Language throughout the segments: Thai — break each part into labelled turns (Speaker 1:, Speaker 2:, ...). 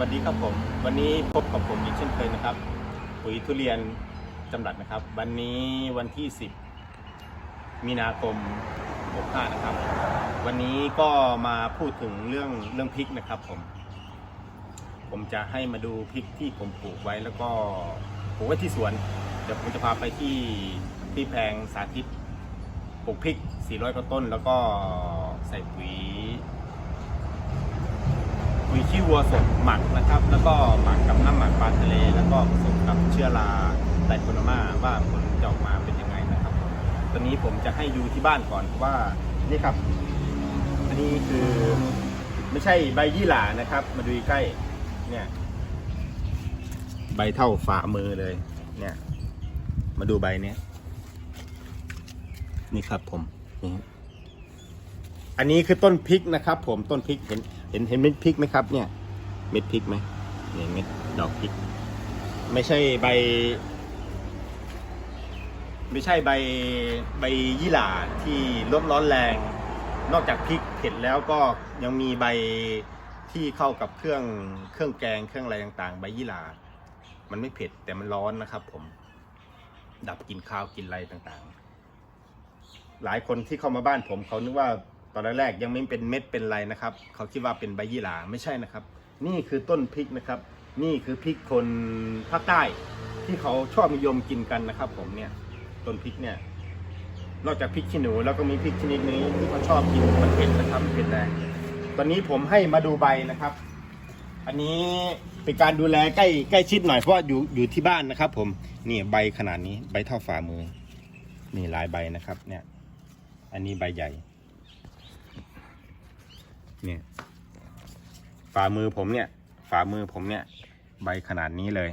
Speaker 1: วัสดีครับผม วันนี้พบกับผมอีกเช่นเคยนะครับ ปุ๋ยทุเรียนจำรัดนะครับ วันนี้วันที่ 10 มีนาคม65นะครับ วันนี้ก็มาพูดถึงเรื่องเรื่องพริกนะครับผม ผมจะให้มาดูพริกที่ผมปลูกไว้แล้วก็ปลูกไว้ที่สวน เดี๋ยวผมจะพาไปที่ที่แพลงสาธิตปลูกพริก 400กว่าต้น แล้วก็ใส่ปุ๋ย ปุ๋ยขี้วัวสดหมักนะครับ แล้วก็หมักกับน้ำหมักปลาทะเล แล้วก็ผสมกับเชื้อราไตโคโนมาว่าผลจะออกมาเป็นยังไงนะครับ ตอนนี้ผมจะให้ดูที่บ้านก่อนว่านี่ครับ อันนี้คือไม่ใช่ใบยี่หร่านะครับ มาดูใกล้เนี่ยใบเท่าฝ่ามือเลย เนี่ย มาดูใบเนี้ยนี่ครับผมนี่อันนี้คือต้นพริกนะครับ ผมต้นพริกเห็น ห็นเห็นเม็ดพริกไหมครับเนี่ย เม็ดพริกไหมเนี่ยเม็ดดอกพริก ไม่ใช่ใบ ไม่ใช่ใบใบยี่หร่าที่รสร้อนแรง นอกจากพริกเผ็ดแล้วก็ยังมีใบที่เข้ากับเครื่องเครื่องแกงเครื่องอะไรต่างๆ ใบยี่หร่ามันไม่เผ็ดแต่มันร้อนนะครับ ผม ดับกลินข้าวกินอะไรต่างๆ หลายคนที่เข้ามาบ้านผมเขานึกว่า ตอนแรกๆยังไม่เป็นเม็ดเป็นไรนะครับ เขาคิดว่าเป็นใบยี่หร่าไม่ใช่นะครับ นี่คือต้นพริกนะครับ นี่คือพริกคนภาคใต้ที่เขาชอบนิยมกินกันนะครับ ผมเนี่ยต้นพริกเนี่ยนอกจากพริกขี้หนูแล้วก็มีพริกชนิดนี้ที่เขาชอบกินมันเผ็ดนะครับมันเผ็ดแรงตอนนี้ผมให้มาดูใบนะครับ อันนี้เป็นการดูแลใกล้ใกล้ชิดหน่อยเพราะว่าอยู่อยู่ที่บ้านนะครับ ผมนี่ใบขนาดนี้ใบเท่าฝ่ามือนี่หลายใบนะครับ เนี่ย อันนี้ใบใหญ่ เนี่ยฝ่ามือผมเนี่ย ฝ่ามือผมเนี่ย ใบขนาดนี้เลย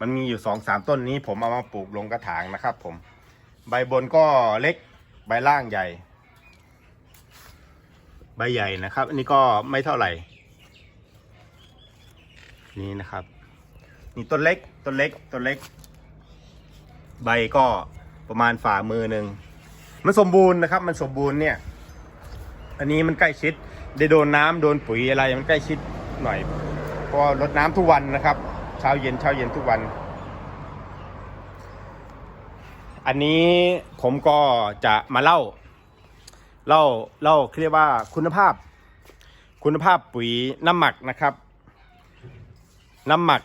Speaker 1: มันมีอยู่สองสามต้นนี้ผมเอามาปลูกลงกระถางนะครับ ผม ใบบนก็เล็กใบล่างใหญ่ ใบใหญ่นะครับ อันนี้ก็ไม่เท่าไหร่ นี่นะครับ นี่ต้นเล็กต้นเล็กต้นเล็ก ใบก็ประมาณฝ่ามือหนึ่งมันสมบูรณ์นะครับ มันสมบูรณ์เนี่ย อันนี้มันใกล้ชิด ได้โดนน้ำโดนปุ๋ยอะไรมันใกล้ชิดหน่อยเพราะรดน้ำทุกวันนะครับเช้าเย็นเช้าเย็นทุกวัน อันนี้ผมก็จะมาเล่า เล่าเล่าเรียกว่าคุณภาพ คุณภาพปุ๋ยน้ำหมักนะครับ น้ำหมัก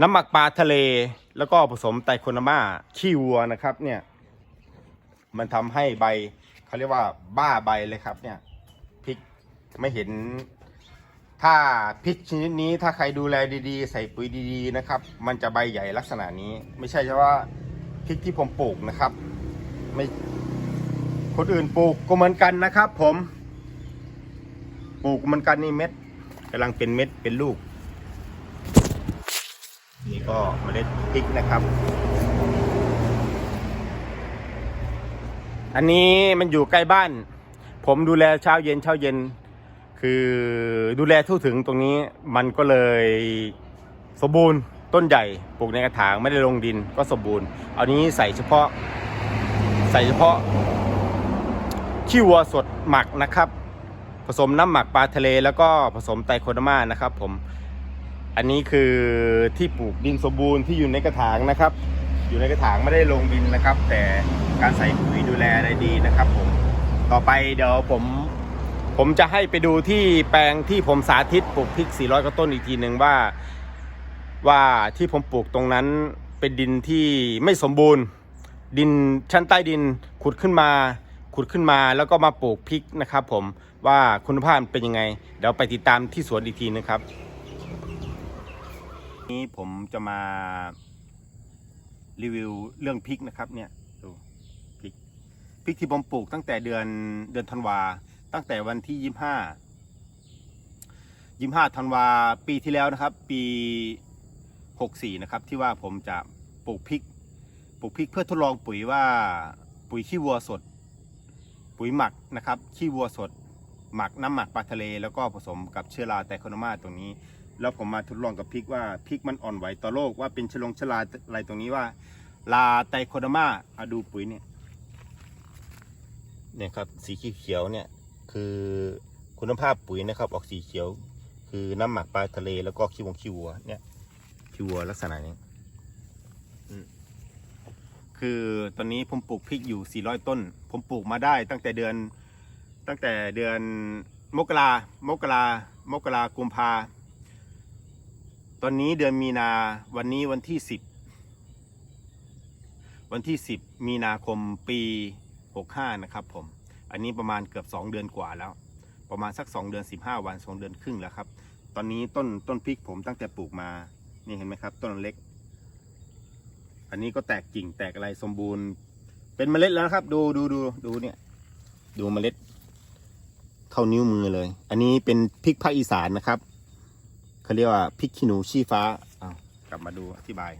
Speaker 1: น้ำหมักปลาทะเล แล้วก็ผสมไตรโคนามาขี้วัวนะครับ เนี่ย มันทำให้ใบ เขาเรียกว่าบ้าใบเลยครับ เนี่ยพริกไม่เห็น ถ้าพริกชนิดนี้ถ้าใครดูแลดีๆ ใส่ปุ๋ยดีๆนะครับ มันจะใบใหญ่ลักษณะนี้ ไม่ใช่เฉพาะพริกที่ผมปลูกนะครับ ไม่คนอื่นปลูกก็เหมือนกันนะครับ ผมปลูกเหมือนกันนี่เม็ดกำลังเป็นเม็ดเป็นลูก นี่ก็เมล็ดพริกนะครับ อันนี้มันอยู่ใกล้บ้าน ผมดูแลเช้าเย็นเช้าเย็น คือดูแลทั่วถึงตรงนี้มันก็เลยสมบูรณ์ต้นใหญ่ปลูกในกระถางไม่ได้ลงดินก็สมบูรณ์ เอานี้ใส่เฉพาะ ใส่เฉพาะขี้วัวสดหมักนะครับ ผสมน้ำหมักปลาทะเล แล้วก็ผสมไตโคโดมานะครับ ผม อันนี้คือที่ปลูกดินสมบูรณ์ที่อยู่ในกระถางนะครับ อยู่ในกระถางไม่ได้ลงดินนะครับ แต่การใส่ปุ๋ยดูแลอะไรดีนะครับ ผม ต่อไปเดี๋ยวผม ผมจะให้ไปดูที่แปลงที่ผมสาธิตปลูกพริก 400กว่าต้นอีกทีหนึ่งว่า ว่าที่ผมปลูกตรงนั้นเป็นดินที่ไม่สมบูรณ์ ดินชั้นใต้ดินขุดขึ้นมา ขุดขึ้นมาแล้วก็มาปลูกพริกนะครับ ผมว่าคุณภาพเป็นยังไง เดี๋ยวไปติดตามที่สวนอีกทีนะครับ นี้ผมจะมา รีวิวเรื่องพริกนะครับเนี่ยดูพริกพริกที่ผมปลูกตั้งแต่เดือนเดือนธันวาตั้งแต่วันที่ยี่ห้ายี่ห้าธันวาปีที่แล้วนะครับ ปีหกสี่นะครับ ที่ว่าผมจะปลูกพริกปลูกพริกเพื่อทดลองปุ๋ยว่าปุ๋ยขี้วัวสด ปุ๋ยหมักนะครับขี้วัวสด หมักน้ำหมักปลาทะเล แล้วก็ผสมกับเชื้อราไตโคโนมาตรงนี้ แล้วผมมาทดลองกับพริกว่าพริกมันอ่อนไหวต่อโรคว่าเป็นชลงชลาอะไรตรงนี้ว่า ลาไตโคดมาอาดูปุ๋ยเนี่ยเนี่ยครับสีเขียวเนี่ยคือคุณภาพปุ๋ยนะครับ ออกสีเขียว คือน้ำหมักปลาทะเลแล้วก็ขี้วงขี้วัวเนี่ยขี้วัวลักษณะนี้คือตอนนี้ผมปลูกพริกอยู่ 400 ต้น ผมปลูกมาได้ตั้งแต่เดือนตั้งแต่เดือนมกรามกรามกรากุมภา ตอนนี้เดือนมีนาวันนี้วันที่10วันที่10มีนาคมปี65นะครับผม อันนี้ประมาณเกือบ2เดือนกว่าแล้ว ประมาณสัก2เดือน15วัน2เดือนครึ่งแล้วครับ ตอนนี้ต้นต้นพริกผมตั้งแต่ปลูกมา นี่เห็นไหมครับ ต้นเล็ก อันนี้ก็แตกกิ่งแตกอะไรสมบูรณ์ เป็นเมล็ดแล้วครับ ดูดูดูดูเนี่ย ดูเมล็ด เท่านิ้วมือเลย อันนี้เป็นพริกภาคอีสานนะครับ เขาเรียกว่าพริกขี้หนูชี้ฟ้าอ้าวกลับมาดูอธิบาย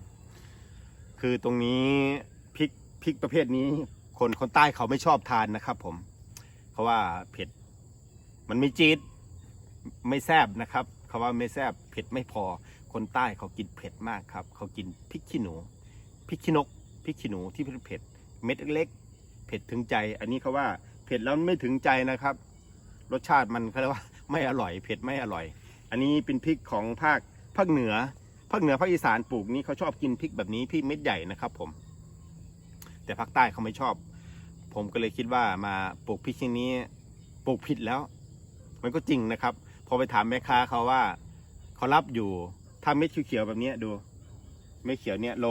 Speaker 1: คือตรงนี้พริกพริกประเภทนี้ คนคนใต้เขาไม่ชอบทานนะครับ ผม เพราะว่าเผ็ด มันไม่จี๊ดไม่แซบนะครับคาว่าไม่แซบเผ็ดไม่พอ คนใต้เขากินเผ็ดมากครับ เขากินพริกขี้หนูพริกขี้นกพริกขี้หนูที่เผ็ดเม็ดเล็กๆเผ็ดถึงใจ อันนี้เขาว่าเผ็ดแล้วไม่ถึงใจนะครับ รสชาติมันเขาเรียกว่าไม่อร่อย เผ็ดไม่อร่อย อันนี้เป็นพริกของภาคภาคเหนือ ภาคเหนือภาคอีสานปลูกนี้เขาชอบกินพริกแบบนี้พริกเม็ดใหญ่นะครับ ผม แต่ภาคใต้เขาไม่ชอบ ผมก็เลยคิดว่ามาปลูกพริกชนิดนี้ปลูกผิดแล้ว มันก็จริงนะครับ พอไปถามแม่ค้าเขาว่าเขารับอยู่ถ้าเม็ดเขียวๆแบบนี้ดู เม็ดเขียวเนี่ยโล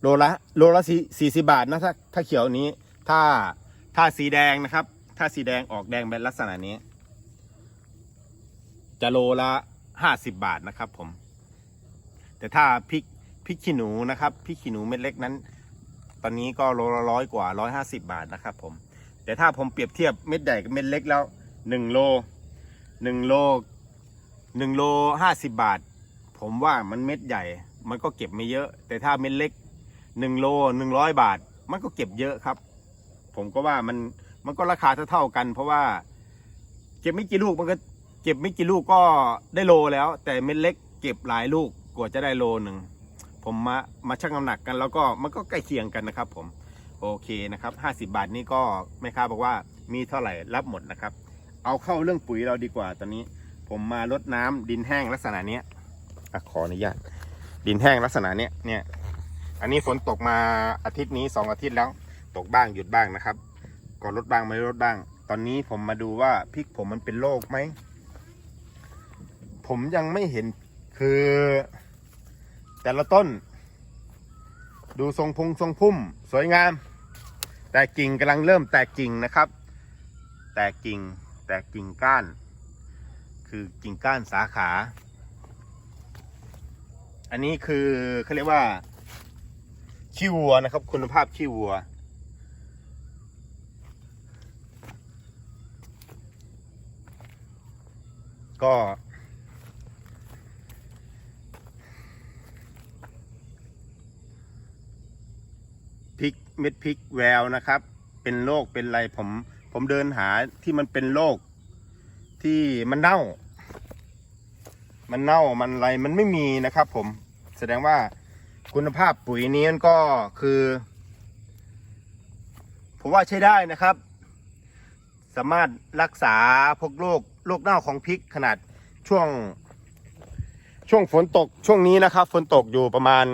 Speaker 1: โลละ โลละสี่สี่สิบาทนะถ้าถ้าเขียวนี้ ถ้าถ้าสีแดงนะครับ ถ้าสีแดงออกแดงเป็นลักษณะนี้ จะโลละห้าสิบบาทนะครับผม แต่ถ้าพริกพริกขี้หนูนะครับพริกขี้หนูเม็ดเล็กนั้น ตอนนี้ก็โลละร้อยกว่าร้อยห้าสิบบาทนะครับผม แต่ถ้าผมเปรียบเทียบเม็ดใหญ่กับเม็ดเล็กแล้วหนึ่งโลหนึ่งโลหนึ่งโลห้าสิบบาท ผมว่ามันเม็ดใหญ่ มันก็เก็บไม่เยอะ แต่ถ้าเม็ดเล็กหนึ่งโลหนึ่งร้อยบาท มันก็เก็บเยอะครับ ผมก็ว่ามันมันก็ราคาเท่าๆกัน เพราะว่า เก็บไม่กี่ลูกมันก็ เก็บไม่กี่ลูกก็ได้โลแล้ว แต่เม็ดเล็กเก็บหลายลูกกว่าจะได้โลหนึ่งผมมามาชั่งน้ำหนักกัน แล้วก็มันก็ใกล้เคียงกันนะครับ ผมโอเคนะครับห้าสิบาทนี่ก็แม่ค้าบอกว่ามีเท่าไหร่รับหมดนะครับ เอาเข้าเรื่องปุ๋ยเราดีกว่าตอนนี้ ผมมาลดน้ำดินแห้งลักษณะเนี้ยอขออนุญาตดินแห้งลักษณะเนี้ยเนี่ยอันนี้ฝนตกมาอาทิตย์นี้สองอาทิตย์แล้ว ตกบ้างหยุดบ้างนะครับ ก็ลดบ้างไม่ลดบ้าง ตอนนี้ผมมาดูว่าพริกผมมันเป็นโรคไหม ผมยังไม่เห็นคือ แต่ละต้น ดูทรงพุงทรงพุ่ม สวยงาม แต่กิ่งกำลังเริ่มแตกกิ่งนะครับ แตกกิ่ง แตกกิ่งก้าน คือกิ่งก้านสาขา อันนี้คือเขาเรียกว่าขี้วัวนะครับ คุณภาพขี้วัวก็ พริก เม็ดพริกแววนะครับ เป็นโรคเป็นไรผมผมเดินหาที่มันเป็นโรคที่มันเน่า มันเน่ามันอะไรมันไม่มีนะครับ ผมแสดงว่าคุณภาพปุ๋ยนี้มันก็คือ ผมว่าใช้ได้นะครับ สามารถรักษาพวกโรคโรคเน่าของพริกขนาดช่วง ช่วงฝนตกช่วงนี้นะครับ ฝนตกอยู่ประมาณ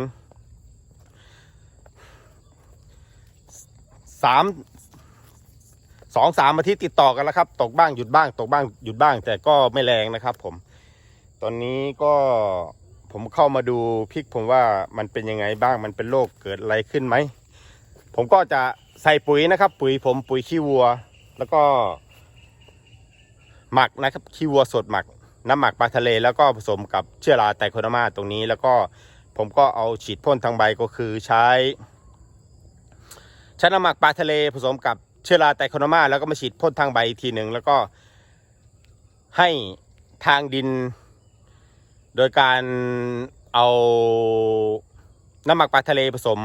Speaker 1: สามสองสามอาทิตย์ติดต่อกันแล้วครับ ตกบ้างหยุดบ้าง ตกบ้างหยุดบ้าง แต่ก็ไม่แรงนะครับ ผม ตอนนี้ก็ผมเข้ามาดูพริกผมว่ามันเป็นยังไงบ้างมันเป็นโรคเกิดอะไรขึ้นไหม ผมก็จะใส่ปุ๋ยนะครับ ปุ๋ยผมปุ๋ยขี้วัว แล้วก็หมักนะครับขี้วัวสดหมัก น้ำหมักปลาทะเล แล้วก็ผสมกับเชื้อราไตโคโดมาตรงนี้ แล้วก็ผมก็เอาฉีดพ่นทางใบก็คือใช้ ใช้น้ำหมักปลาทะเลผสมกับเชื้อราไตโคโนมา แล้วก็มาฉีดพ่นทางใบอีกทีหนึ่งแล้วก็ให้ทางดิน โดยการเอาน้ำหมักปลาทะเลผสม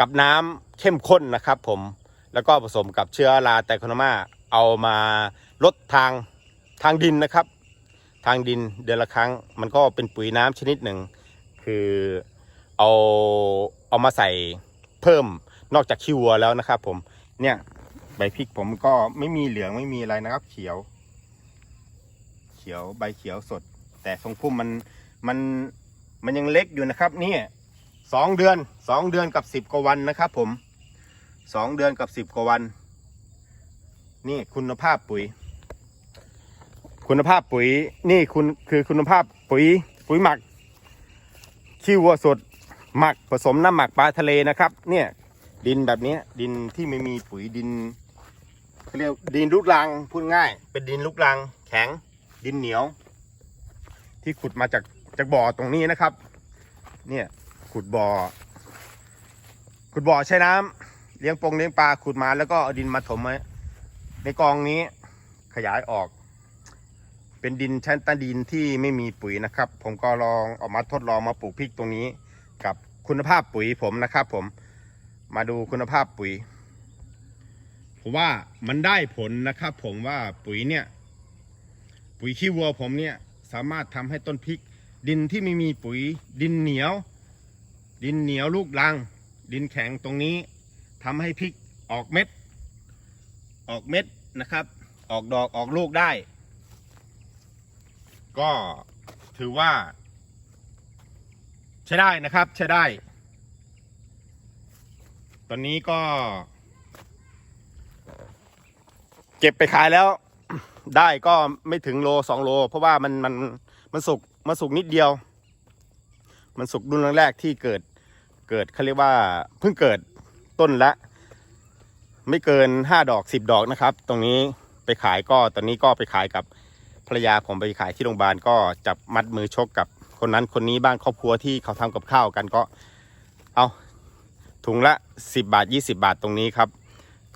Speaker 1: กับน้ำเข้มข้นนะครับ ผมแล้วก็ผสมกับเชื้อราไตโคโนมา เอามาลดทางทางดินนะครับ ทางดินเดือนละครั้ง มันก็เป็นปุ๋ยน้ำชนิดหนึ่ง คือเอาเอามาใส่เพิ่ม นอกจากขี้วัวแล้วนะครับ ผม เนี่ย ใบพริกผมก็ไม่มีเหลืองไม่มีอะไรนะครับ เขียว เขียวใบเขียวสด แต่ทรงพุ่มมันมันมันยังเล็กอยู่นะครับ นี่สองเดือนสองเดือนกับสิบกว่าวันนะครับ ผมสองเดือนกับสิบกว่าวัน นี่คุณภาพปุ๋ย คุณภาพปุ๋ย นี่คุณคือคุณภาพปุ๋ย ปุ๋ยหมักขี้วัวสดหมักผสมน้ำหมักปลาทะเลนะครับ เนี่ย ดินแบบนี้ดินที่ไม่มีปุ๋ยดินเขาเรียกดินลูกรังพูดง่าย เป็นดินลูกรัง แข็ง ดินเหนียว ที่ขุดมาจากจากบ่อตรงนี้นะครับ เนี่ยขุดบ่อ ขุดบ่อใช้น้ำเลี้ยงปงเลี้ยงปลาขุดมาแล้วก็เอาดินมาถมไว้ในกองนี้ขยายออก เป็นดินชั้นใต้ดินที่ไม่มีปุ๋ยนะครับ ผมก็ลองเอามาทดลองมาปลูกพริกตรงนี้ กับคุณภาพปุ๋ยผมนะครับ ผม มาดูคุณภาพปุ๋ย ผมว่ามันได้ผลนะครับผมว่าปุ๋ยเนี่ย ปุ๋ยขี้วัวผมเนี่ยสามารถทำให้ต้นพริก ดินที่ไม่มีปุ๋ย ดินเหนียว ดินเหนียวลูกรัง ดินแข็งตรงนี้ทำให้พริกออกเม็ด ออกเม็ดนะครับ ออกดอกออกลูกได้ ก็ถือว่า ใช้ได้นะครับ ใช้ได้ อนนี้ก็ เก็บไปขายแล้ว ได้ก็ไม่ถึงโลสองโล เพราะว่ามันมันมันสุกมันสุกนิดเดียว มันสุกรุ่นแรกๆที่เกิด เกิดเขาเรียกว่าเพิ่งเกิดต้นละ ไม่เกินห้าดอกสิบดอกนะครับ ตรงนี้ไปขายก็ตอนนี้ก็ไปขายกับภรรยาผมไปขายที่โรงพยาบาลก็จับมัดมือชกกับคนนั้นคนนี้บ้านครอบครัวที่เขาทำกับข้าวกันก็ ถุงละสิบาทยี่สิบาทตรงนี้ครับ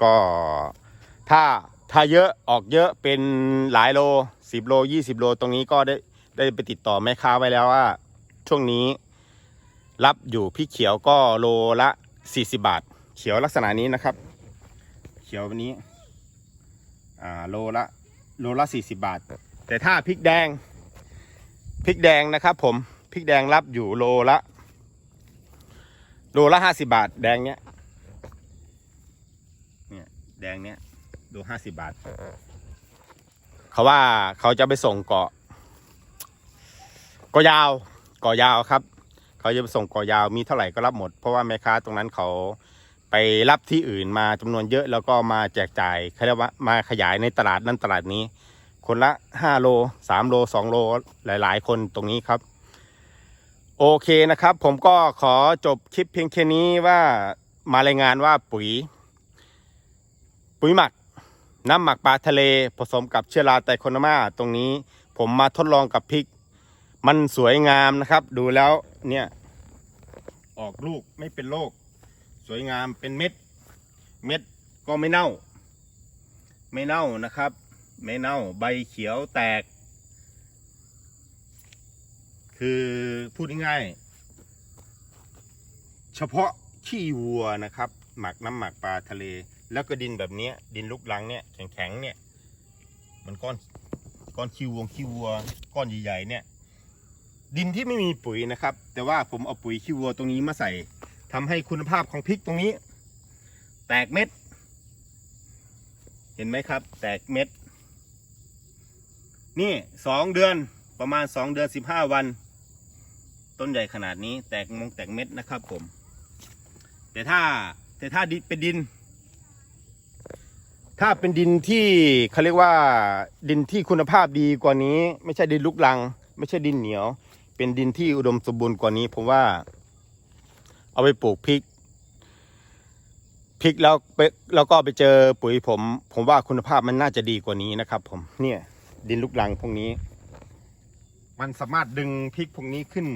Speaker 1: ก็ถ้าถ้าเยอะออกเยอะเป็นหลายโลสิบโลยี่สิบโลตรงนี้ก็ได้ได้ไปติดต่อแม่ค้าไว้แล้วว่า ช่วงนี้รับอยู่พี่เขียวก็โลละสี่สิบาท เขียวลักษณะนี้นะครับ เขียววันนี้อ่าโลละโลละสี่สิบาท แต่ถ้าพริกแดงพริกแดงนะครับผมพริกแดงรับอยู่โลละ โลละห้าสิบาท แดงเนี้ยเนี่ยแดงเนี้ยโลห้าสิบาท เขาว่าเขาจะไปส่งเกาะเกาะยาวเกาะยาวครับ เขาจะไปส่งเกาะยาวมีเท่าไหร่ก็รับหมด เพราะว่าแม่ค้าตรงนั้นเขาไปรับที่อื่นมาจำนวนเยอะแล้วก็มาแจกจ่ายเขาเรียกว่ามาขยายในตลาดนั้นตลาดนี้ คนละห้าโลสามโลสองโลหลาย ๆ คนตรงนี้ครับ โอเคนะครับ ผมก็ขอจบคลิปเพียงแค่นี้ว่ามารายงานว่าปุ๋ย ปุ๋ยหมัก น้ำหมักปลาทะเล ผสมกับเชื้อราไตโคโนมาตรงนี้ ผมมาทดลองกับพริก มันสวยงามนะครับ ดูแล้วเนี่ยออกลูกไม่เป็นโรคสวยงามเป็นเม็ด เม็ดก็ไม่เน่า ไม่เน่านะครับ ไม่เน่าใบเขียวแตก คือพูดง่ายๆ เฉพาะขี้วัวนะครับ หมักน้ำหมักปลาทะเล แล้วก็ดินแบบเนี้ยดินลูกรังเนี่ยแข็งๆเนี่ยมันก้อนก้อนขี้วัวขี้วัว ก้อนใหญ่ๆเนี่ย ดินที่ไม่มีปุ๋ยนะครับ แต่ว่าผมเอาปุ๋ยขี้วัวตรงนี้มาใส่ทำให้คุณภาพของพริกตรงนี้ แตกเม็ด เห็นไหมครับ แตกเม็ด นี่สองเดือนประมาณสองเดือนสิบห้าวัน ต้นใหญ่ขนาดนี้แตกมงแตกเม็ดนะครับผม แต่ถ้าแต่ถ้าดินเป็นดิน ถ้าเป็นดินที่เขาเรียกว่าดินที่คุณภาพดีกว่านี้ ไม่ใช่ดินลุกลัง ไม่ใช่ดินเหนียว เป็นดินที่อุดมสมบูรณ์กว่านี้ผมว่า เอาไปปลูกพริกพริกแล้วไปแล้วก็ไปเจอปุ๋ยผม ผมว่าคุณภาพมันน่าจะดีกว่านี้นะครับ ผมเนี่ยดินลูกรังพวกนี้ มันสามารถดึงพริกพวกนี้ขึ้น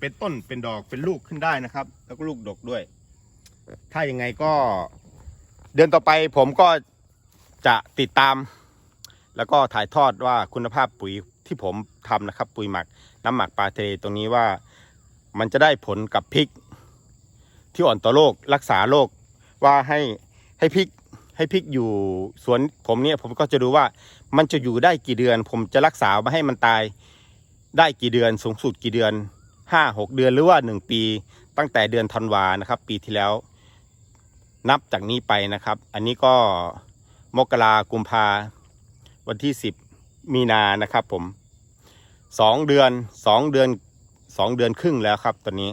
Speaker 1: เป็นต้นเป็นดอกเป็นลูกขึ้นได้นะครับ แล้วก็ลูกดกด้วย ถ้ายังไงก็ เดือนต่อไปผมก็จะติดตาม แล้วก็ถ่ายทอดว่าคุณภาพปุ๋ยที่ผมทำนะครับ ปุ๋ยหมักน้ำหมักปลาทะเลตรงนี้ว่า มันจะได้ผลกับพริก ที่อ่อนต่อโรครักษาโรคว่าให้ให้พริกให้พริกอยู่สวนผมเนี่ยผมก็จะดูว่ามันจะอยู่ได้กี่เดือน ผมจะรักษาไม่ให้มันตาย ได้กี่เดือนสูงสุดกี่เดือนห้าหกเดือนหรือว่าหนึ่งปี ตั้งแต่เดือนธันวานะครับ ปีที่แล้ว นับจากนี้ไปนะครับ อันนี้ก็มกรากุมภาวันที่สิบมีนานะครับ ผมสองเดือนสองเดือนสองเดือนครึ่งแล้วครับ ตอนนี้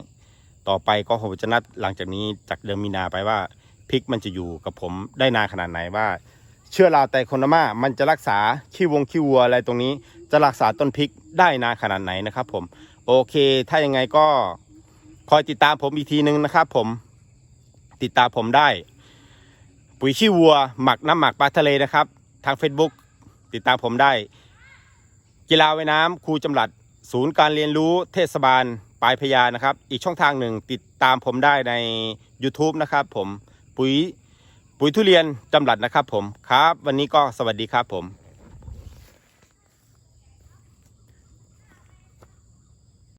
Speaker 1: ต่อไปก็ผมจะนัดหลังจากนี้จากเดือนมีนาไปว่าพริกมันจะอยู่กับผมได้นานขนาดไหนว่า เชื้อราไตโคโนมามันจะรักษาขี้วงขี้วัวอะไรตรงนี้ จะรักษาต้นพริกได้นานขนาดไหนนะครับผมโอเค ถ้ายังไงก็คอยติดตามผมอีกทีนึงนะครับผมติดตามผมได้ ปุ๋ยขี้วัว หมักน้ำหมักปลาทะเลนะครับ ทาง Facebook ติดตามผมได้ กีฬาว่ายน้ำครูจำหลัด ศูนย์การเรียนรู้เทศบาลปลายพญานะครับ อีกช่องทางหนึ่งติดตามผมได้ใน YouTube นะครับผมปุ๋ยปุ๋ยทุเรียนจำหลัดนะครับผมครับ วันนี้ก็สวัสดีครับผม